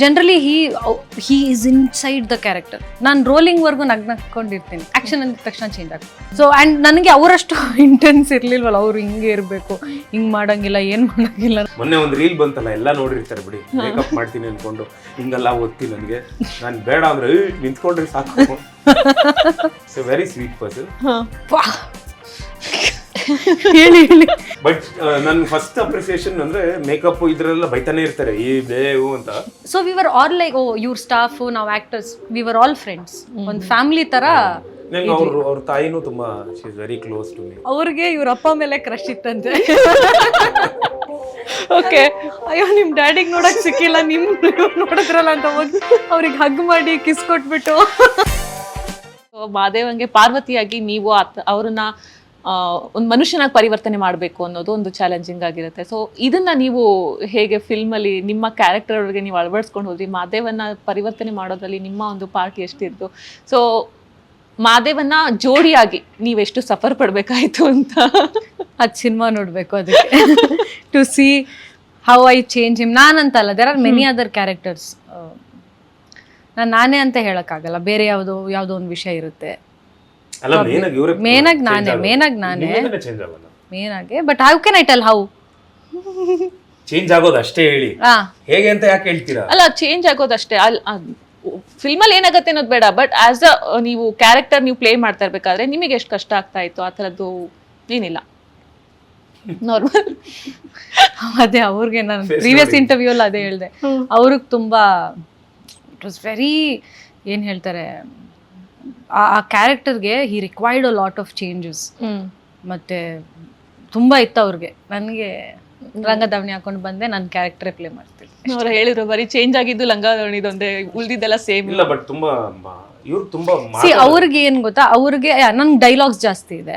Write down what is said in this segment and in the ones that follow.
Generally he he is inside the character ನಾನು ರೋಲಿಂಗ್ವರೆಗೂ ನಗ್ನಕೊಂಡಿರ್ತೀನಿ action ಅಂದ ತಕ್ಷಣ ಚೇಂಜ್ ಆಗುತ್ತೆ. ಸೊ ಆ್ಯಂಡ್ ನನಗೆ ಅವರಷ್ಟು ಇಂಟೆನ್ಸ್ ಇರಲಿಲ್ವಲ್ಲ ಅವ್ರು ಹಿಂಗೆ ಇರಬೇಕು ಹಿಂಗೆ ಮಾಡಂಗಿಲ್ಲ ಏನು ಮಾಡಂಗಿಲ್ಲ. ಮೊನ್ನೆ ಒಂದು ರೀಲ್ ಬಂತಲ್ಲ ಎಲ್ಲ ನೋಡಿರ್ತಾರೆ ಬಿಡಿ. ಮೇಕಪ್ ಮಾಡ್ತೀನಿ ಅಂದ್ಕೊಂಡು ಹಿಂಗೆಲ್ಲ ಓದ್ತೀನಿ ನನಗೆ. ನಾನು ಬೇಡ ಅಂದ್ರೆ ನಿಂತ್ಕೊಂಡ್ರಿ ಸಾಕು. So very sweet person! ಹೇಳಿ ಹೇಳಿ. ಬಟ್ ನನ್ನ ಫಸ್ಟ್ ಅಪ್ರಿಸಿಯೇಷನ್ ಅಂದ್ರೆ ಮೇಕಪ್ ಇದ್ರೆಲ್ಲ ಬೈತಾನೆ ಇರ್ತಾರೆ ಈ ಬೇವು ಅಂತ. So we were all like oh ಇವ್ರ ಸ್ಟಾಫ್ ನಾವು actors we were all friends ಒಂದು ಫ್ಯಾಮಿಲಿ ತರ ನಂಗೆ ಅವ್ರ ಅವ್ರ ತಾಯಿನೂ ತುಂಬಾ she is very close to me ಅವ್ರಿಗೆ ಇವ್ರ ಅಪ್ಪ ಮೇಲೆ ಕ್ರಶ್ ಇತ್ತಂತೆ. ಓಕೆ ಅಯ್ಯೋ ನಿಮ್ಮ ಡ್ಯಾಡಿಗೆ ನೋಡಕ್ ಸಿಕ್ಕಿಲ್ಲ ನಿಮ್ ನೋಡಿದ್ರಲ್ಲ ಅಂತ ಹೋಗಿ ಅವ್ರಿಗೆ ಹಗ್ ಮಾಡಿ ಕಿಸ್ ಕೊಟ್ಬಿಟ್ಟು. ಮಾದೇವಂಗೆ ಪಾರ್ವತಿಯಾಗಿ ನೀವು ಆತ ಅವ್ರನ್ನ ಒಂದು ಮನುಷ್ಯನಾಗಿ ಪರಿವರ್ತನೆ ಮಾಡಬೇಕು ಅನ್ನೋದು ಒಂದು ಚಾಲೆಂಜಿಂಗ್ ಆಗಿರುತ್ತೆ. ಸೊ ಇದನ್ನ ನೀವು ಹೇಗೆ ಫಿಲ್ಮಲ್ಲಿ ನಿಮ್ಮ ಕ್ಯಾರೆಕ್ಟರ್ ಒಳಗೆ ನೀವು ಅಳವಡಿಸ್ಕೊಂಡು ಹೋದ್ರಿ ಮಾದೇವನ್ನ ಪರಿವರ್ತನೆ ಮಾಡೋದ್ರಲ್ಲಿ ನಿಮ್ಮ ಒಂದು ಪಾರ್ಟ್ ಎಷ್ಟಿತ್ತು ಸೊ ಮಾದೇವನ್ನ ಜೋಡಿಯಾಗಿ ನೀವೆಷ್ಟು ಸಫರ್ ಪಡ್ಬೇಕಾಯ್ತು ಅಂತ. ಆ ಸಿನಿಮಾ ನೋಡ್ಬೇಕು ಅದಕ್ಕೆ. To see how I change him ನಾನಂತಲ್ಲ there are many other characters ನಾನು ನಾನೇ ಅಂತ ಹೇಳೋಕ್ಕಾಗಲ್ಲ. ಬೇರೆ ಯಾವುದೋ ಯಾವುದೋ ಒಂದು ವಿಷಯ ಇರುತ್ತೆ. ಅಲ್ಲ ಮೇನ್ ಆಗಿ ಇವರೇ ನಾನೇ ಮೇನ್ ಆಗಿ ನಾನೇ. ಚೇಂಜ್ ಆಗಿ but how can I tell how change ಆಗೋದು ಅಷ್ಟೇ ಹೇಳಿ. ಹೇಗೆ ಅಂತ ಯಾಕೆ ಹೇಳ್ತೀರಾ? ಅಲ್ಲ ಚೇಂಜ್ ಆಗೋದಷ್ಟೇ ಅಲ್ಲಿ ಫಿಲ್ಮಲ್ಲಿ ಏನಾಗುತ್ತೆ ಅನ್ನೋದು ಬೇಡ ಬಟ್ ಆಸ್ ಅ ನೀವು ಕ್ಯಾರೆಕ್ಟರ್ ನೀವು ಪ್ಲೇ ಮಾಡ್ತಾ ಇರ್ಬೇಕಾದ್ರೆ ನಿಮಗೆ ಎಷ್ಟು ಕಷ್ಟ ಆಗ್ತಾ ಇತ್ತು ಆ ಥರದ್ದು ಏನಿಲ್ಲ. ನಾರ್ಮಲ್ ಅದೇ ಅವ್ರಿಗೆ ನಾನು ಪ್ರೀವಿಯಸ್ ಇಂಟರ್ವ್ಯೂ ಅಲ್ಲಿ ಅದೇ ಹೇಳಿದೆ. ಅವ್ರಿಗೆ ತುಂಬಾ ಇಟ್ ವಾಸ್ ವೆರಿ ಏನು ಹೇಳ್ತಾರೆ ಆ ಆ ಕ್ಯಾರೆಕ್ಟರ್ಗೆ he required a lot of changes ಮತ್ತೆ ತುಂಬಾ ಇತ್ತು ಅವ್ರಿಗೆ. ನನಗೆ ರಂಗದಾವಣಿ ಹಾಕೊಂಡು ಬಂದೆ ನನ್ನ ಕ್ಯಾರೆಕ್ಟರ್ ಪ್ಲೇ ಮಾಡ್ತೀನಿ. ಅವ್ರು ಹೇಳಿದ್ರು ಬರೀ ಚೇಂಜ್ ಆಗಿದ್ದು ಲಂಗಾದವಣಿದೊಂದೇ ಉಳಿದಿದ್ದೆಲ್ಲ ಸೇಮ್ ಇಲ್ಲ ಬಟ್ ತುಂಬಾ ಇವ್ರು ತುಂಬಾ ಸಿ ಅವ್ರಿಗೆ ಏನ್ ಗೊತ್ತಾ? ಅವ್ರಿಗೆ ನನ್ ಡೈಲಾಗ್ಸ್ ಜಾಸ್ತಿ ಇದೆ.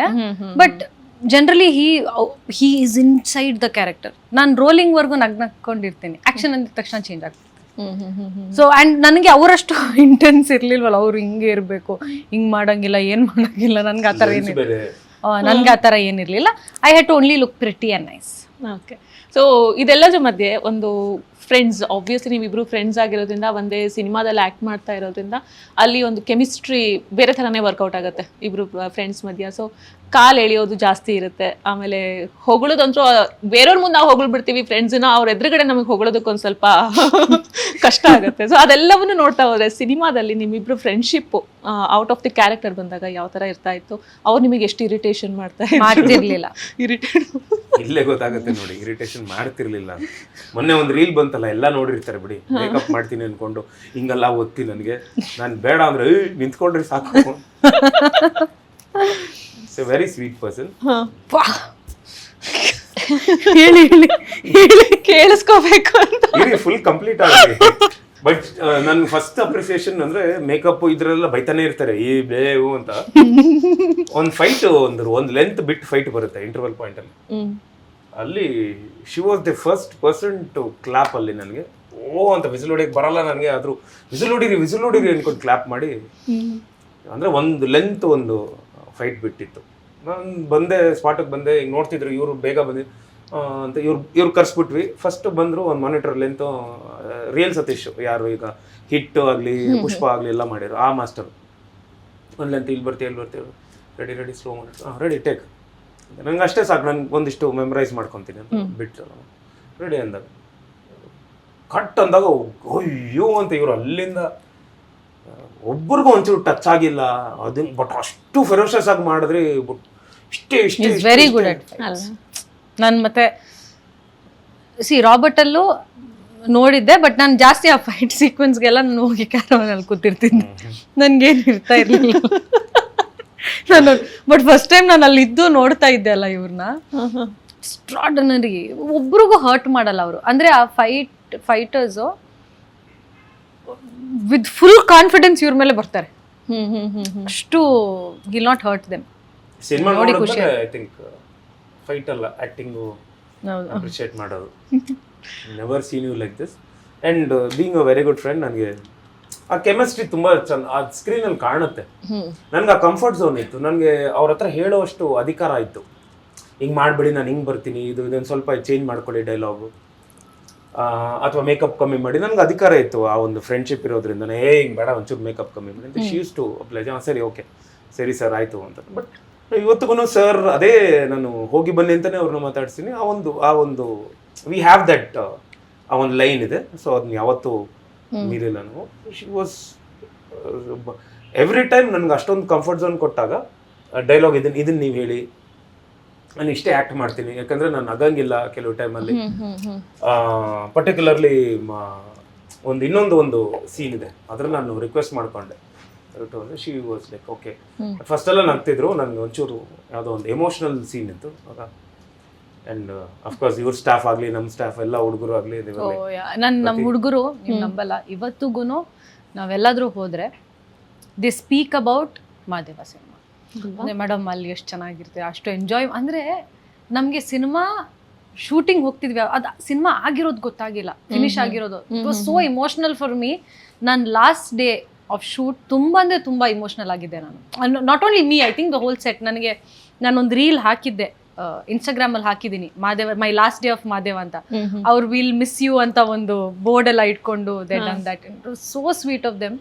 But generally he he is inside the character ನಾನು ರೋಲಿಂಗ್ ವರ್ಗು ನಗ್ನಕೊಂಡಿರ್ತೀನಿ ಆಕ್ಷನ್ ಅಂದ ತಕ್ಷಣ ಚೇಂಜ್ ಆಗ್ತೀನಿ ಸೊ ಅಂಡ್ ನನಗೆ ಅವರಷ್ಟು ಇಂಟೆನ್ಸ್ ಇರ್ಲಿಲ್ವಲ್ಲ ಅವ್ರು ಹಿಂಗೆ ಇರಬೇಕು ಹಿಂಗ್ ಮಾಡಂಗಿಲ್ಲ ಏನು ಮಾಡಂಗಿಲ್ಲ ನನ್ಗೆ ಆ ಥರ ಏನಿಲ್ಲ. ನನಗೆ ಆ ಥರ ಏನಿರಲಿಲ್ಲ. I had to only look pretty and nice okay so ಇದೆಲ್ಲದ್ರ ಮಧ್ಯೆ ಒಂದು ಫ್ರೆಂಡ್ಸ್ ಆಬ್ವಿಯಸ್ಲಿ ನೀವಿಬ್ರು ಫ್ರೆಂಡ್ಸ್ ಆಗಿರೋದ್ರಿಂದ ಒಂದೇ ಸಿನಿಮಾದಲ್ಲಿ ಆ್ಯಕ್ಟ್ ಮಾಡ್ತಾ ಇರೋದ್ರಿಂದ ಅಲ್ಲಿ ಒಂದು ಕೆಮಿಸ್ಟ್ರಿ ಬೇರೆ ಥರನೇ ವರ್ಕೌಟ್ ಆಗುತ್ತೆ ಇಬ್ರು ಫ್ರೆಂಡ್ಸ್ ಮಧ್ಯ. ಸೊ ಕಾಲು ಎಳೆಯೋದು ಜಾಸ್ತಿ ಇರುತ್ತೆ. ಆಮೇಲೆ ಹೊಗಳೋದಂತೂ ಬೇರೆಯವ್ರ ಮುಂದೆ ನಾವು ಹೊಗಳ್ಬಿಡ್ತೀವಿ ಫ್ರೆಂಡ್ಸ್ನ ಅವ್ರ ಎದುರುಗಡೆ ನಮಗೆ ಹೊಗಳೋದಕ್ಕೊಂದು ಸ್ವಲ್ಪ ಕಷ್ಟ ಆಗುತ್ತೆ. ಸೊ ಅದೆಲ್ಲವನ್ನು ನೋಡ್ತಾ ಹೋದ್ರೆ ಸಿನಿಮಾದಲ್ಲಿ ನಿಮ್ಮಿಬ್ರು friendship out of the character ಬಂದಾಗ ಯಾವ ಥರ ಇರ್ತಾ ಇತ್ತು? ಅವ್ರು ನಿಮಗೆ ಎಷ್ಟು ಇರಿಟೇಷನ್ ಮಾಡ್ತಾ ಮಾಡ್ತಿರ್ಲಿಲ್ಲ. ಇರಿಟೇಟ್ ಇಲ್ಲೇ ಗೊತ್ತಾಗುತ್ತೆ ನೋಡಿ ಇರಿಟೇಷನ್ ಮಾಡ್ತಿರ್ಲಿಲ್ಲ. ಮೊನ್ನೆ ಒಂದು ರೀಲ್ ಬಂತಲ್ಲ ಎಲ್ಲ ನೋಡಿರ್ತಾರೆ ಬಿಡಿ. ಮೇಕಪ್ ಮಾಡ್ತೀನಿ ಅನ್ಕೊಂಡು ಹಿಂಗೆಲ್ಲ ಒತ್ತಿ ನನಗೆ. ನಾನು ಬೇಡ ಅಂದ್ರೆ "ಏಯ್, ನಿಂತ್ಕೊಂಡ್ರೆ ಸಾಕು. ಸೊ ವೆರಿ ಸ್ವೀಟ್ ಪರ್ಸನ್ ಹೇಳಿ ಹೇಳಿ ಹೇಳಿ ಕೇಳಿಸ್ಕೋಬೇಕು ಅಂತ. ಇರಿ ಫುಲ್ ಕಂಪ್ಲೀಟ್ ಆಗಿದೆ ಬಟ್ ನನ್ನ ಫಸ್ಟ್ ಅಪ್ರಿಸಿಯೇಷನ್ ಅಂದ್ರೆ ಮೇಕಪ್ ಇದ್ರೆಲ್ಲ ಬೈತಾನೆ ಇರ್ತಾರೆ ಈ ಬೇವು ಅಂತ. ಒಂದು ಫೈಟ್ ಒಂದು ಒಂದು ಲೆಂತ್ ಬಿಟ್ ಫೈಟ್ ಬರುತ್ತೆ ಇಂಟರ್ವಲ್ ಪಾಯಿಂಟ್ ಅಲ್ಲಿ. ಅಲ್ಲಿ she was the first person to clap ಅಲ್ಲಿ ನನಗೆ. ಓ, ಅಂತ ವಿಸಿಲ್ ಹೊಡಿಯಕ್ಕೆ ಬರಲ್ಲ ನನಗೆ, ಆದರೂ ವಿಸಿಲ್ ಹೊಡೀರಿ ವಿಸಿಲ್ ಹೊಡೀರಿ ಅನ್ಕೊಂಡು ಕ್ಲಾಪ್ ಮಾಡಿ ಅಂದರೆ ಒಂದು ಲೆಂತ್ ಒಂದು ಫೈಟ್ ಬಿಟ್ಟಿತ್ತು. ನಾನು ಬಂದೆ ಸ್ಪಾಟಿಗೆ ಬಂದೆ ಈಗ ನೋಡ್ತಿದ್ರು, ಇವರು ಬೇಗ ಬಂದಿ ಅಂತ ಇವ್ರು ಇವ್ರು ಕರ್ಸ್ಬಿಟ್ವಿ. ಫಸ್ಟ್ ಬಂದರು ಒಂದು ಮಾನಿಟರ್ ಲೆಂತ್ ರಿಯಲ್ ಸತೀಶ್ ಯಾರು ಈಗ ಹಿಟ್ ಆಗಲಿ, ಪುಷ್ಪ ಆಗಲಿ ಎಲ್ಲ ಮಾಡಿದ್ರು, ಆ ಮಾಸ್ಟರ್ ಒಂದು ಲೆಂತ್ ಇಲ್ಲಿ ಬರ್ತೀವಿ ಇಲ್ಲಿ ಬರ್ತೀವಿ ರೆಡಿ ರೆಡಿ ಸ್ಲೋ ಮಾಡಿ ಹಾಂ ರೆಡಿ ಟೇಕ್ ನಂಗೆ ಅಷ್ಟೇ ಸಾಕು. ನನ್ಗೆ ಒಂದಿಷ್ಟು ಮೆಮರೈಸ್ ಮಾಡ್ಕೊತೀನಿ ಅಂತ ಬಿಟ್ಟು ರೆಡಿ ಅಂದಾಗ. ಕಟ್ ಅಂದಾಗ ಅಯ್ಯೋ ಅಂತ ಇವರು ಅಲ್ಲಿಂದ ಒಬ್ಬರಿಗೂ ಒಬ್ರಿಗೂ ಒಂಚೂರು ಟಚ್ ಆಗಿಲ್ಲ. ಅದನ್ನ ಬಟ್ ಅಷ್ಟು ಫೆರೋಷಸ್ ಆಗಿ ಮಾಡಿದ್ರಿ ಬಟ್ ಇಷ್ಟೇ ಇಷ್ಟೇ ವೆರಿ ಗುಡ್ ಅಟ್ ನಾನು ಮತ್ತೆ ಸಿ ರಾಬರ್ಟಲ್ಲೂ ನೋಡಿದ್ದೆ ಬಟ್ ನಾನು ಜಾಸ್ತಿ ಆ ಫೈಟ್ ಸೀಕ್ವೆನ್ಸ್ಗೆಲ್ಲ ನಾನು ಹೋಗಿ ಕ್ಯಾರವನಲ್ಲಿ ಕೂತಿರ್ತೀನಿ. ನನಗೇನು ಇರ್ತಾ ಇರಲಿಲ್ಲ. ನಾನು ಬಟ್ ಫಸ್ಟ್ ಟೈಮ್ ನಾನು ಅಲ್ಲಿ ಇದ್ದು ನೋಡ್ತಾ ಇದ್ದೆ ಅಲ್ಲ ಇವ್ರನ್ನ ಎಕ್ಸ್ಟ್ರಾಡನರಿ ಒಬ್ರಿಗೂ ಹರ್ಟ್ ಮಾಡಲ್ಲ ಅವರು. ಅಂದರೆ ಆ fight fighters with full confidence ಇವ್ರ ಮೇಲೆ ಬರ್ತಾರೆ. ಅಷ್ಟು ಗಿಲ್ ನಾಟ್ ಹರ್ಟ್ ದೆಮ್ ಸಿನಿಮಾ ನೋಡಿ ಖುಷಿ. ಐ ಥಿಂಕ್ ಫೈಟ್ ಅಲ್ಲ ಆಕ್ಟಿಂಗು ಅಪ್ರಿಷಿಯೇಟ್ ಮಾಡೋದು. Never seen you like this and being a very good friend ನನಗೆ ಆ ಕೆಮಿಸ್ಟ್ರಿ ತುಂಬಾ ಚಂದ ಆ ಸ್ಕ್ರೀನಲ್ಲಿ ಕಾಣುತ್ತೆ. ನನ್ಗೆ ಆ ಕಂಫರ್ಟ್ ಝೋನ್ ಇತ್ತು. ನನಗೆ ಅವ್ರ ಹತ್ರ ಹೇಳುವಷ್ಟು ಅಧಿಕಾರ ಇತ್ತು. ಹಿಂಗೆ ಮಾಡ್ಬೇಡಿ ನಾನು ಹಿಂಗೆ ಬರ್ತೀನಿ ಇದು ಇದೊಂದು ಸ್ವಲ್ಪ ಚೇಂಜ್ ಮಾಡ್ಕೊಳ್ಳಿ ಡೈಲಾಗು ಅಥವಾ ಮೇಕಪ್ ಕಮ್ಮಿ ಮಾಡಿ ನನಗೆ ಅಧಿಕಾರ ಇತ್ತು ಆ ಒಂದು ಫ್ರೆಂಡ್ಶಿಪ್ ಇರೋದ್ರಿಂದ. ಏ ಹಿಂಗೆ ಬೇಡ ಒಂಚೂರು ಮೇಕಪ್ ಕಮ್ಮಿ ಮಾಡಿ ಅಂತ ಶೀಸ್ ಟು ಪ್ಲೇಜ್ ಸರಿ ಓಕೆ ಸರಿ ಸರ್ ಆಯಿತು ಅಂತ. ಬಟ್ ಇವತ್ತಿಗೂ ಸರ್ ಅದೇ ನಾನು ಹೋಗಿ ಬನ್ನಿ ಅಂತಲೇ ಅವ್ರನ್ನ ಮಾತಾಡ್ತೀನಿ ಆ ಒಂದು ಆ ಒಂದು ವಿ ಹ್ಯಾವ್ ದಟ್ ಆ ಒಂದು ಲೈನ್ ಇದೆ. ಸೊ ಅದನ್ನ ಯಾವತ್ತೂ ಮೀರಿಲ್ಲ ನಾವು ಶಿ ವಾಸ್ ಎವ್ರಿ ಟೈಮ್ ನನಗೆ ಅಷ್ಟೊಂದು ಕಂಫರ್ಟ್ ಝೋನ್ ಕೊಟ್ಟಾಗ ಡೈಲಾಗ್ ಇದನ್ನ ಇದನ್ನ ನೀವು ಹೇಳಿ. ನಾನು ಇಷ್ಟೇ ಆ್ಯಕ್ಟ್ ಮಾಡ್ತೀನಿ. ಯಾಕಂದರೆ ನಾನು ಆಗಂಗಿಲ್ಲ ಕೆಲವು ಟೈಮಲ್ಲಿ ಪರ್ಟಿಕ್ಯುಲರ್ಲಿ ಒಂದು ಇನ್ನೊಂದು ಒಂದು ಸೀನ್ ಇದೆ. ಅದ್ರ ನಾನು ರಿಕ್ವೆಸ್ಟ್ ಮಾಡ್ಕೊಂಡೆ. She was like okay first ಎಲ್ಲ ನಗ್ತಿದ್ರು. ನನಗೆ ಒಂಚೂರು ಯಾವುದೋ ಒಂದು ಎಮೋಷನಲ್ ಸೀನ್ ಇತ್ತು. ಆಗ ಆ್ಯಂಡ್ ಅಫ್ಕೋರ್ಸ್ ಇವ್ರ ಸ್ಟಾಫ್ ಆಗಲಿ ನಮ್ಮ ಸ್ಟಾಫ್ ಎಲ್ಲ ಹುಡುಗರು ಆಗಲಿ ನನ್ ನಮ್ಮ ಹುಡುಗರು ನೀವು ನಂಬಲ್ಲ. ಇವತ್ತಿಗೂ ನಾವೆಲ್ಲಾದರೂ ಹೋದರೆ they speak about Madeva cinema. ಅಂದರೆ ಮೇಡಮ್ ಅಲ್ಲಿ ಎಷ್ಟು ಚೆನ್ನಾಗಿರ್ತೀವಿ ಅಷ್ಟು ಎಂಜಾಯ್ ಅಂದರೆ ನಮಗೆ ಸಿನಿಮಾ ಶೂಟಿಂಗ್ ಹೋಗ್ತಿದ್ವಿ. ಅದು ಸಿನಿಮಾ ಆಗಿರೋದು ಗೊತ್ತಾಗಿಲ್ಲ. ಫಿನಿಶ್ ಆಗಿರೋದು. It was so emotional for me ನಾನು ಲಾಸ್ಟ್ ಡೇ ಆಫ್ ಶೂಟ್ ತುಂಬ ಅಂದರೆ ತುಂಬ ಇಮೋಷ್ನಲ್ ಆಗಿದ್ದೆ ನಾನು. Not only me I think the whole set ನನಗೆ ನಾನೊಂದು ರೀಲ್ ಹಾಕಿದ್ದೆ. ಇನ್ಸ್ಟಾಗ್ರಾಮಲ್ಲಿ ಹಾಕಿದೀನಿ. Madeva my last day of Madeva ಅಂತ. ಅವ್ರು ವಿಲ್ ಮಿಸ್ ಯು ಅಂತ ಒಂದು ಬೋರ್ಡ್ ಎಲ್ಲ ಇಟ್ಕೊಂಡು that so sweet of them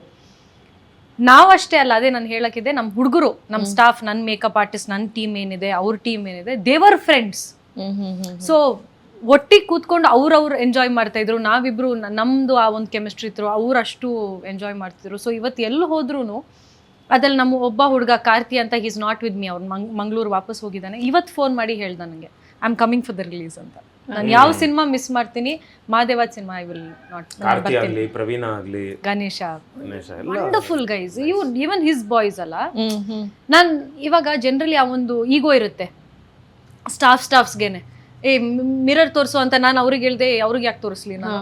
ಅಷ್ಟೇ ಅಲ್ಲ ಅದೇ ನಾನು ಹೇಳಕ್ಕಿದೆ ನಮ್ಮ ಹುಡುಗರು ನಮ್ಮ ಸ್ಟಾಫ್ ನನ್ನ ಮೇಕಪ್ ಆರ್ಟಿಸ್ಟ್ ನನ್ನ ಟೀಮ್ ಏನಿದೆ ಅವ್ರ ಟೀಮ್ ಏನಿದೆ ದೇವರ್ ಫ್ರೆಂಡ್ಸ್ ಸೊ ಒಟ್ಟಿಗೆ ಕೂತ್ಕೊಂಡು ಅವ್ರವ್ರು ಎಂಜಾಯ್ ಮಾಡ್ತಾ ಇದ್ರು. ನಾವಿಬ್ರು ನಮ್ದು ಆ ಒಂದು ಕೆಮಿಸ್ಟ್ರಿ ಇತ್ತು ಅವ್ರು ಅಷ್ಟು ಎಂಜಾಯ್ ಮಾಡ್ತಿದ್ರು. ಸೊ ಇವತ್ತು ಎಲ್ಲಿ ಹೋದ್ರೂ ಅದ್ರಲ್ಲಿ ನಮ್ಮ ಒಬ್ಬ ಹುಡುಗ ಕಾರ್ತಿ ಅಂತ ಈಸ್ ನಾಟ್ ವಿತ್ ಮೀ ಅವ್ರು ಮಂಗ್ ಮಂಗ್ಳೂರು ವಾಪಸ್ ಹೋಗಿದ್ದಾನೆ. ಇವತ್ತು ಫೋನ್ ಮಾಡಿ ಹೇಳ್ದ ನನಗೆ I am coming for the release ಅಂತ. ನಾನು ಯಾವ ಸಿನಿಮಾ ಮಿಸ್ ಮಾಡ್ತೀನಿ? Mahadeva cinema I will not Karthi ಆಗಲಿ ಪ್ರವೀಣ ಆಗಲಿ. ಗಣೇಶ ವಂಡರ್ಫುಲ್ ಗೈಸ್ ಇವ್ ಈವನ್ ಹಿಸ್ ಬಾಯ್ಸ್ ಅಲ್ಲ? ನಾನು ಇವಾಗ ಜನರಲಿ ಆ ಒಂದು ಈಗೋ ಇರುತ್ತೆ. ಸ್ಟಾಫ್ ಸ್ಟಾಫ್ಸ್ಗೆನೆ ಏ ಮಿರರ್ ತೋರಿಸು ಅಂತ ನಾನು ಅವ್ರಿಗೆ ಹೇಳ್ದೆ ಅವ್ರಿಗೆ ಯಾಕೆ ತೋರಿಸ್ಲಿ ನಾನು?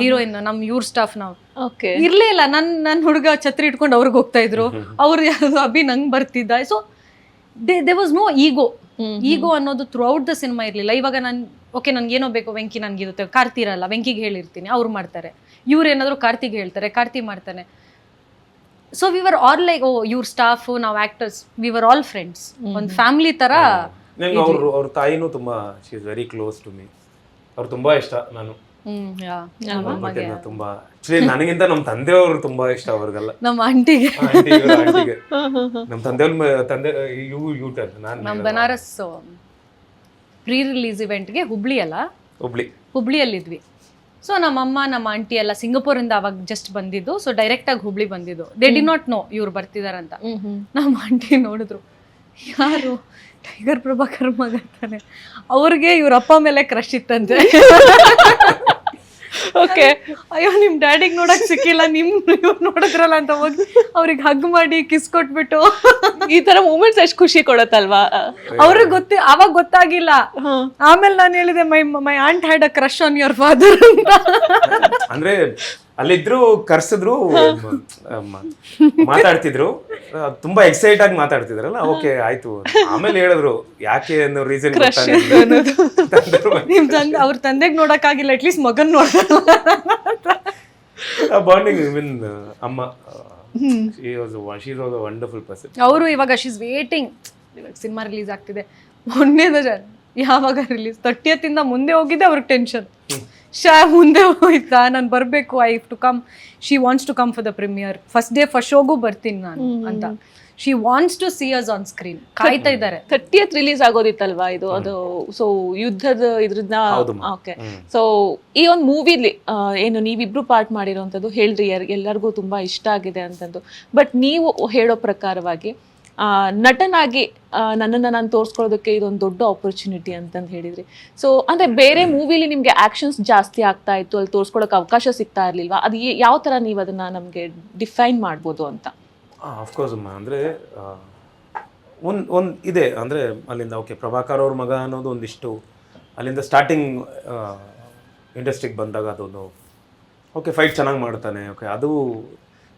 ಹೀರೋಯಿನ್ ನಮ್ ಇವ್ರ ಸ್ಟಾಫ್ ನಾವು. ಓಕೆ ಇರ್ಲೇ ಇಲ್ಲ ನನ್ ನನ್ನ ಹುಡುಗ ಛತ್ರಿ ಇಟ್ಕೊಂಡು ಅವ್ರಿಗೆ ಹೋಗ್ತಾ ಇದ್ರು. ಅವ್ರ ಯಾವ್ದು ಅಭಿ ನಂಗ್ ಬರ್ತಿದ್ದ. So they they was no ego ego ಅನ್ನೋದು ಥ್ರೂ ಔಟ್ ದ ಸಿನಿಮಾ ಇರಲಿಲ್ಲ. ಇವಾಗ ನಾನು ಓಕೆ ನನ್ಗೆ ಏನೋ ಬೇಕು ವೆಂಕಿ ನನ್ಗಿರುತ್ತೆ ಕಾರ್ತಿ ಇರಲ್ಲ ವೆಂಕಿಗೆ ಹೇಳಿರ್ತೀನಿ. ಅವ್ರು ಮಾಡ್ತಾರೆ. ಇವ್ರು ಏನಾದ್ರು ಕಾರ್ತಿಗೆ ಹೇಳ್ತಾರೆ ಕಾರ್ತಿ ಮಾಡ್ತಾನೆ. So we were all like oh ಇವ್ರ ಸ್ಟಾಫ್ ನಾವು actors we were all friends ಒಂದು ಫ್ಯಾಮಿಲಿ ತರ ನಂಗೆ ಅವ್ರ ಅವ್ರ ತಾಯಿನೂ ತುಂಬಾ she is very close to me ಅವ್ರು ತುಂಬಾ ಇಷ್ಟ ನಾನು. ನಾನು ತುಂಬಾ ಆಕ್ಚುಲಿ ನನಗಿಂತ ನಮ್ಮ ತಂದೆಯವರು ತುಂಬಾ ಇಷ್ಟ ಅವ್ರಿಗೆಲ್ಲ. ನಮ್ಮ ಆಂಟಿಗೆ. ಆಂಟಿಗೆ ಆಂಟಿಗೆ. ನಮ್ಮ ತಂದೆಯವ್ರ ತಂದೆ ಯು ಯು ಟನ್ ನಮ್ಮ ಬನಾರಸ್ ಪ್ರೀ ರಿಲೀಸ್ ಇವೆಂಟ್ಗೆ ಹುಬ್ಳಿ ಅಲ್ಲ? ಹುಬ್ಳಿ. ಹುಬ್ಳಿಯಲ್ಲಿದ್ವಿ. ಸೊ ನಮ್ಮಮ್ಮ ನಮ್ಮ ಆಂಟಿ ಎಲ್ಲ ಇಂದ ಅವಾಗ ಜಸ್ಟ್ ಬಂದಿದ್ದು. ಸೊ ಡೈರೆಕ್ಟಾಗಿ ಹುಬ್ಳಿ ಬಂದಿದ್ದು. ದೇ ಡಿ ನಾಟ್ ನೋ ಇವ್ರು ಬರ್ತಿದಾರಂತ. ನಮ್ಮ ಆಂಟಿ ನೋಡಿದ್ರು. ಯಾರು? ಟೈಗರ್ ಪ್ರಭಾಕರ್ ಮಗ ಅಂತಾನೆ ಅವ್ರಿಗೆ ಇವ್ರ ಅಪ್ಪ ಮೇಲೆ ಕ್ರಶ್ ಇತ್ತಂತೆ. ಓಕೆ ಅಯ್ಯೋ ನಿಮ್ ಡ್ಯಾಡಿಗೆ ನೋಡಕ್ ಸಿಕ್ಕಿಲ್ಲ. ನಿಮ್ ಇವ್ರು ನೋಡಿದ್ರಲ್ಲ ಅಂತ ಹೋಗಿ ಅವ್ರಿಗೆ ಹಗ್ ಮಾಡಿ ಕಿಸ್ ಕೊಟ್ಬಿಟ್ಟು. ಈ ತರ ಮೂಮೆಂಟ್ಸ್ ಎಷ್ಟು ಖುಷಿ ಕೊಡತ್ತಲ್ವಾ? ಅವ್ರಿಗೆ ಗೊತ್ತಿ ಅವಾಗ ಗೊತ್ತಾಗಿಲ್ಲ. ಆಮೇಲೆ ನಾನು ಹೇಳಿದೆ my my aunt had a crush on your father ಅಂತ. ಅಂದ್ರೆ ಅಲ್ಲಿದ್ರು ಕರ್ಸಿದ್ರು ಮಾತಾಡ್ತಿದ್ರು. ತುಂಬಾ ಎಕ್ಸೈಟ್ ಆಗಿ ಮಾತಾಡ್ತಿದ್ರಲ್ಲ ಓಕೆ ಆಯ್ತು. ಆಮೇಲೆ ಹೇಳಿದ್ರು ಯಾಕೆ ಅನ್ನೋ ರೀಸನ್ ನಿಮ್ ತಂದೆ ಅವ್ರ ತಂದೆಗೆ ನೋಡಕ್ಕಾಗಿಲ್ಲ ಅಟ್ಲೀಸ್ಟ್ ಮಗನ್ ನೋಡ ಬಾಂಡಿಂಗ್ ಮೀನ್ ಅಮ್ಮ. ವಂಡರ್ಫುಲ್ ಪರ್ಸನ್ ಅವರು ಇವಾಗ ಶೀಸ್ ವೇಟಿಂಗ್ ಇವಾಗ ಸಿನಿಮಾ ರಿಲೀಸ್ ಆಗ್ತಿದೆ. ಮೊನ್ನೆದ ಯಾವಾಗ ರಿಲೀಸ್ ತರ್ಟಿಯತ್ತಿಂದ ಮುಂದೆ ಹೋಗಿದ್ದೆ ಅವ್ರಿಗೆ ಟೆನ್ಷನ್ ಶಾ ಮುಂದೆ ಹೋಯ್ತಾ ನಾನು ಬರಬೇಕು I to come she wants to come for the premiere first day first ಶೋಗೂ ಬರ್ತೀನಿ ನಾನು ಅಂತ. She wants to see us on screen ಕಾಯ್ತಾ ಇದ್ದಾರೆ ಥರ್ಟಿಯತ್ ರಿಲೀಸ್ ಆಗೋದಿತ್ತಲ್ವಾ ಇದು? ಅದು ಸೊ ಯುದ್ಧದ ಇದ್ರದ್ನ. ಓಕೆ ಸೊ ಈ ಒಂದು ಮೂವಿಲಿ ಏನು ನೀವಿಬ್ರು ಪಾರ್ಟ್ ಮಾಡಿರೋಂಥದ್ದು ಹೇಳ್ರಿ ಯಾರ್- ಎಲ್ಲರಿಗೂ ತುಂಬಾ ಇಷ್ಟ ಆಗಿದೆ ಅಂತಂದು. ಬಟ್ ನೀವು ಹೇಳೋ ಪ್ರಕಾರವಾಗಿ ನಟನಾಗಿ ನನ್ನನ್ನು ನಾನು ತೋರಿಸ್ಕೊಳ್ಳೋದಕ್ಕೆ ಇದೊಂದು ದೊಡ್ಡ ಆಪರ್ಚುನಿಟಿ ಅಂತಂದು ಹೇಳಿದ್ರಿ. ಸೊ ಅಂದರೆ ಬೇರೆ ಮೂವಿಲಿ ನಿಮಗೆ ಆ್ಯಕ್ಷನ್ಸ್ ಜಾಸ್ತಿ ಆಗ್ತಾ ಇತ್ತು ಅಲ್ಲಿ ತೋರಿಸ್ಕೊಳ್ಳೋಕೆ ಅವಕಾಶ ಸಿಗ್ತಾ ಇರಲಿಲ್ವಾ? ಅದು ಯಾವ ಥರ ನೀವು ಅದನ್ನು ನಮಗೆ ಡಿಫೈನ್ ಮಾಡ್ಬೋದು ಅಂತ? ಅಫ್ಕೋರ್ಸ್ ಅಮ್ಮ. ಅಂದರೆ ಒಂದು ಒಂದು ಇದೆ. ಅಂದರೆ, ಅಲ್ಲಿಂದ ಓಕೆ ಪ್ರಭಾಕರ್ ಅವ್ರ ಮಗ ಅನ್ನೋದು ಒಂದಿಷ್ಟು, ಅಲ್ಲಿಂದ ಸ್ಟಾರ್ಟಿಂಗ್ ಇಂಡಸ್ಟ್ರಿಗೆ ಬಂದಾಗ ಅದೊಂದು ಓಕೆ ಫೈಟ್ ಚೆನ್ನಾಗಿ ಮಾಡ್ತಾನೆ ಓಕೆ ಅದು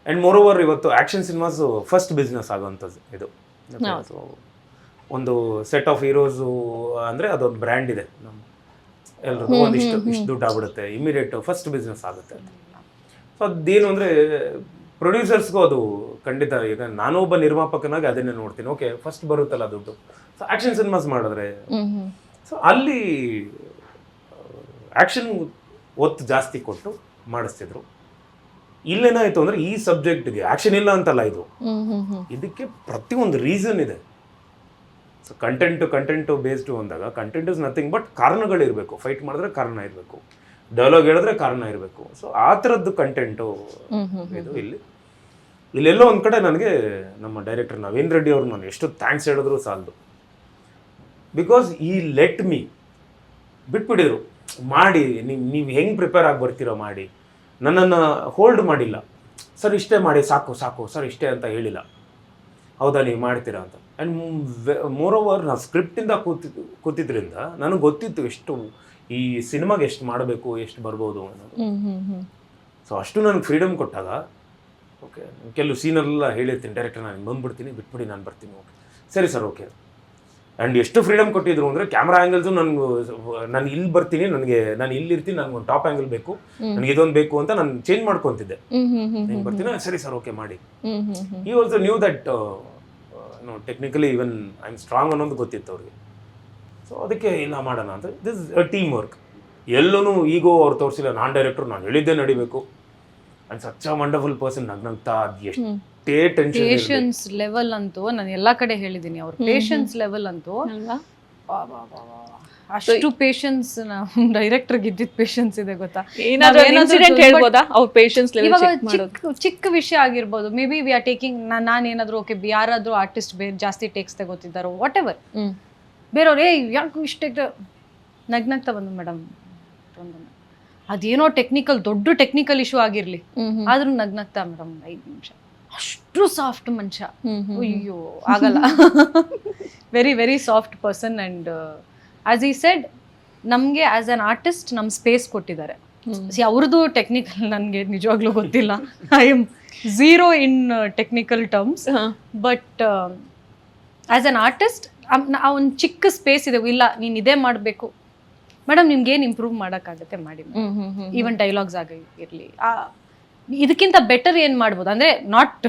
ಆ್ಯಂಡ್ ಮೋರ್ ಓವರ್ ಇವತ್ತು ಆ್ಯಕ್ಷನ್ ಸಿನಿಮಾಸು ಫಸ್ಟ್ ಬಿಸ್ನೆಸ್ ಆಗುವಂಥದ್ದು ಇದು. ಒಂದು ಸೆಟ್ ಆಫ್ ಹೀರೋಸು ಅಂದರೆ ಅದೊಂದು ಬ್ರ್ಯಾಂಡ್ ಇದೆ. ನಮ್ಮ ಎಲ್ರಿಗೂ ಒಂದಿಷ್ಟು ಇಷ್ಟು ದುಡ್ಡು ಆಗ್ಬಿಡುತ್ತೆ. ಇಮಿಡಿಯೇಟ್ ಫಸ್ಟ್ ಬಿಸ್ನೆಸ್ ಆಗುತ್ತೆ ಸೊ ಅದೇನು ಅಂದರೆ ಪ್ರೊಡ್ಯೂಸರ್ಸ್ಗೂ ಅದು ಖಂಡಿತ ಈಗ ನಾನು ಒಬ್ಬ ನಿರ್ಮಾಪಕನಾಗಿ ಅದನ್ನೇ ನೋಡ್ತೀನಿ. ಓಕೆ ಫಸ್ಟ್ ಬರುತ್ತಲ್ಲ ದುಡ್ಡು. ಸೊ ಆ್ಯಕ್ಷನ್ ಸಿನಿಮಾಸ್ ಮಾಡಿದ್ರೆ ಸೊ ಅಲ್ಲಿ ಆ್ಯಕ್ಷನ್ ಒತ್ತು ಜಾಸ್ತಿ ಕೊಟ್ಟು ಮಾಡಿಸ್ತಿದ್ರು. ಇಲ್ಲೇನಾಯ್ತು ಅಂದ್ರೆ ಈ ಸಬ್ಜೆಕ್ಟ್ಗೆ ಆಕ್ಷನ್ ಇಲ್ಲ ಅಂತಲ್ಲ ಇದು. ಇದಕ್ಕೆ ಪ್ರತಿ ಒಂದು ಇದಕ್ಕೆ ಪ್ರತಿಯೊಂದು ರೀಸನ್ ಇದೆ. ಸೊ ಕಂಟೆಂಟ್ ಕಂಟೆಂಟು ಬೇಸ್ಡು ಅಂದಾಗ ಕಂಟೆಂಟ್ ಇಸ್ ನಥಿಂಗ್ ಬಟ್ ಕಾರಣಗಳಿರಬೇಕು ಫೈಟ್ ಮಾಡಿದ್ರೆ ಕಾರಣ ಇರಬೇಕು. ಡೈಲಾಗ್ ಹೇಳಿದ್ರೆ ಕಾರಣ ಇರಬೇಕು. ಸೊ ಆ ಥರದ್ದು ಕಂಟೆಂಟು ಇದು ಇಲ್ಲಿ. ಇಲ್ಲೆಲ್ಲೋ ಒಂದು ಕಡೆ ನನಗೆ ನಮ್ಮ ಡೈರೆಕ್ಟರ್ ನವೀನ್ ರೆಡ್ಡಿ ಅವರು ನಾನು ಎಷ್ಟು ಥ್ಯಾಂಕ್ಸ್ ಹೇಳಿದ್ರು ಸಾಲದು. ಬಿಕಾಸ್ ಈ ಲೆಟ್ ಮೀ ಬಿಟ್ಬಿಡಿದ್ರು. ಮಾಡಿ ನೀವು ನೀವು ಹೆಂಗೆ ಪ್ರಿಪೇರ್ ಆಗಿ ಬರ್ತೀರೋ ಮಾಡಿ. ನನ್ನನ್ನು ಹೋಲ್ಡ್ ಮಾಡಿಲ್ಲ. ಸರ್ ಇಷ್ಟೇ ಮಾಡಿ ಸಾಕು ಸಾಕು ಸರ್ ಇಷ್ಟೇ ಅಂತ ಹೇಳಿಲ್ಲ. ಹೌದಾ ನೀವು ಮಾಡ್ತೀರಾ ಅಂತ. ಆ್ಯಂಡ್ ಮೋರ್ ಓವರ್ ನಾನು ಸ್ಕ್ರಿಪ್ಟಿಂದ ಕೂತಿ ಕೂತಿದ್ರಿಂದ ನನಗೆ ಗೊತ್ತಿತ್ತು ಎಷ್ಟು ಈ ಸಿನಿಮಾಗೆ ಎಷ್ಟು ಮಾಡಬೇಕು ಎಷ್ಟು ಬರ್ಬೋದು ಅನ್ನೋದು. ಸೊ ಅಷ್ಟು ನನಗೆ ಫ್ರೀಡಮ್ ಕೊಟ್ಟಾಗ ಓಕೆ ಕೆಲವು ಸೀನಲ್ಲ ಹೇಳಿರ್ತೀನಿ ಡೈರೆಕ್ಟರ್ ನಾನು ಬಂದ್ಬಿಡ್ತೀನಿ ಬಿಟ್ಬಿಡಿ ನಾನು ಬರ್ತೀನಿ ಓಕೆ. ಸರಿ ಸರ್ ಓಕೆ. ಆ್ಯಂಡ್ ಎಷ್ಟು ಫ್ರೀಡಮ್ ಕೊಟ್ಟಿದ್ರು ಅಂದರೆ ಕ್ಯಾಮ್ರಾ ಆ್ಯಂಗಲ್ಸು ನನಗೆ ನಾನು ಇಲ್ಲಿ ಬರ್ತೀನಿ ನನಗೆ ನಾನು ಇಲ್ಲಿ ಇರ್ತೀನಿ ನನಗೆ ಒಂದು ಟಾಪ್ ಆ್ಯಂಗಲ್ ಬೇಕು ನನಗೆ ಇದೊಂದು ಬೇಕು ಅಂತ ನಾನು ಚೇಂಜ್ ಮಾಡ್ಕೊತಿದ್ದೆ. ನೀನು ಬರ್ತೀನಿ ಸರಿ ಸರ್ ಓಕೆ ಮಾಡಿ. He also knew that no technically even I am strong ಅನ್ನೋದು ಗೊತ್ತಿತ್ತು ಅವ್ರಿಗೆ. ಸೊ ಅದಕ್ಕೆ ಇಲ್ಲ ಮಾಡೋಣ ಅಂತ. ದಿಸ್ ಟೀಮ್ ವರ್ಕ್ ಎಲ್ಲೂ ಈಗೋ ಅವ್ರು ತೋರಿಸಿಲ್ಲ. ನಾನು ಡೈರೆಕ್ಟ್ರು ನಾನು ಹೇಳಿದ್ದೆ ನಡಿಬೇಕು. And such a wonderful person ನಗ್ನಂತ ಅದು ಎಷ್ಟೇ ಟೆನ್ಷನ್ ಪೇಷನ್ಸ್ ಲೆವೆಲ್ ಅಂತೂ ನಾನು ಎಲ್ಲಾ ಕಡೆ ಹೇಳಿದ್ದೀನಿ ಅವ್ರ. ಪೇಷನ್ಸ್ ಲೆವೆಲ್ ಅಂತೂ ಅಲ್ವಾ. ಅಷ್ಟು ಪೇಷನ್ಸ್ ಡೈರೆಕ್ಟರ್ ಇದ್ದಿದ್ ಪೇಷನ್ಸ್ ಇದೆ ಗೊತ್ತಾ? ಏನಾದ್ರೂ ನಾವೇನಾದ್ರೂ ಇನ್ಸಿಡೆಂಟ್ ತುಂಬ- ಹೇಳ್ಬೋದಾ? ಅವ್ರ ಪೇಷನ್ಸ್ ಲೆವೆಲ್ ಇವಾಗ ಚೆಕ್ ಮಾಡೋದು. ಚಿಕ್ಕ ವಿಷಯ ಆಗಿರ್ಬೋದು. Maybe we are taking ನಾನು ಏನಾದ್ರು ಓಕೆ ಯಾರಾದ್ರೂ ಆರ್ಟಿಸ್ಟ್ ಬೇರೆ ಜಾಸ್ತಿ ಟೇಕ್ಸ್ ತಗೋತಿದ್ದಾರೋ ವಾಟ್ ಎವರ್ ಹ್ಮ್. ಬೇರೆಯವ್ರು ಏ ಯಾಕೆ ಇಷ್ಟೇ ನಗ್ನಗ್ತಾ ಬಂದು ಮೇಡಮ್ ಅದೇನೋ ಟೆಕ್ನಿಕಲ್ ದೊಡ್ಡ ಟೆಕ್ನಿಕಲ್ ಇಶ್ಯೂ ಆಗಿರ್ಲಿ. ಆದ್ರೂ ನಗ್ನಗ್ತಾ ಮೇಡಮ್ ಐದು ನಿಮಿಷ. ಅಷ್ಟು ಸಾಫ್ಟ್ ಮನುಷ್ಯ. ಅಯ್ಯೋ ಆಗಲ್ಲ. Very very soft person and as he said ನಮಗೆ ಆಸ್ ಅನ್ ಆರ್ಟಿಸ್ಟ್ ನಮ್ಮ ಸ್ಪೇಸ್ ಕೊಟ್ಟಿದ್ದಾರೆ. ಸಿ ಅವ್ರದ್ದು ಟೆಕ್ನಿಕಲ್ ನನಗೆ ನಿಜವಾಗ್ಲೂ ಗೊತ್ತಿಲ್ಲ. I am zero in technical terms. But as an artist ಒಂದು ಚಿಕ್ಕ ಸ್ಪೇಸ್ ಇದೆ. ಇಲ್ಲ ನೀನು ಇದೇ ಮಾಡಬೇಕು. ಮೇಡಮ್ ನಿಮ್ಗೆ ಏನು ಇಂಪ್ರೂವ್ ಮಾಡೋಕ್ಕಾಗತ್ತೆ? ಮಾಡಿ. ಈವನ್ ಡೈಲಾಗ್ಸ್ ಆಗಿ ಇರಲಿ. ಇದಕ್ಕಿಂತ ಬೆಟರ್ ಏನು ಮಾಡ್ಬೋದು? ಅಂದರೆ ನಾಟ್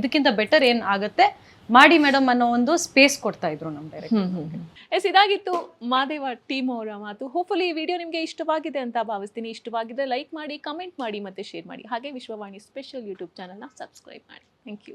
ಇದಕ್ಕಿಂತ ಬೆಟರ್ ಏನು ಆಗುತ್ತೆ? ಮಾಡಿ ಮೇಡಮ್ ಅನ್ನೋ ಒಂದು ಸ್ಪೇಸ್ ಕೊಡ್ತಾ ಇದ್ರು ನಮ್ಮ ಡೈರೆಕ್ಟ್ ಹ್ಮ್ ಹ್ಮ್ ಹ್ಮ್. ಎಸ್ ಇದಾಗಿತ್ತು ಮಾದೇವ ಟೀಮ್ ಅವರ ಮಾತು. ಹೋಪ್ಫುಲಿ ಈ ವಿಡಿಯೋ ನಿಮಗೆ ಇಷ್ಟವಾಗಿದೆ ಅಂತ ಭಾವಿಸ್ತೀನಿ. ಇಷ್ಟವಾಗಿದೆ ಲೈಕ್ ಮಾಡಿ ಕಮೆಂಟ್ ಮಾಡಿ ಮತ್ತೆ ಶೇರ್ ಮಾಡಿ. ಹಾಗೆ ವಿಶ್ವವಾಣಿ ಸ್ಪೆಷಲ್ ಯೂಟ್ಯೂಬ್ ಚಾನಲ್ನ ಸಬ್ಸ್ಕ್ರೈಬ್ ಮಾಡಿ. Thank you